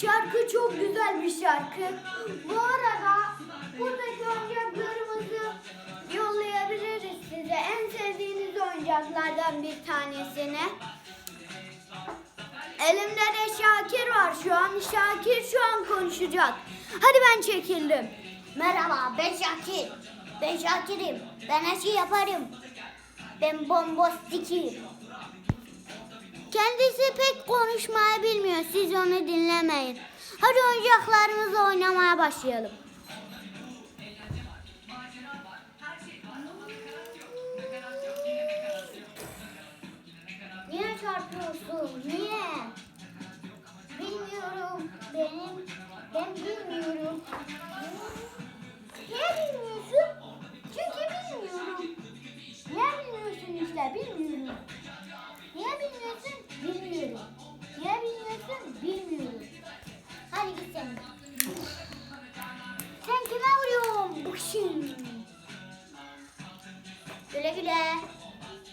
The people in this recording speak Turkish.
Şarkı çok güzel bir şarkı. Bu arada buradaki oyuncaklarımızı yollayabiliriz size. En sevdiğiniz oyuncaklardan bir tanesini. Elimde de Şakir var şu an. Şakir şu an konuşacak. Hadi ben çekildim. Merhaba ben Şakir. Ben Şakir'im. Ben her şeyi yaparım. Ben bombostikim. Kendisi pek konuşmayı bilmiyor. Siz onu dinlemeyin. Hadi oyuncaklarımızla oynamaya başlayalım. Niye çarpıyorsun? Niye? Bilmiyorum. Benim ben bilmiyorum. Niye bilmiyorsun? Çünkü bilmiyorum. Niye bilmiyorsun işte bilmiyorum. Sen. Kime vuruyorsun? Bıkşın. Güle güle.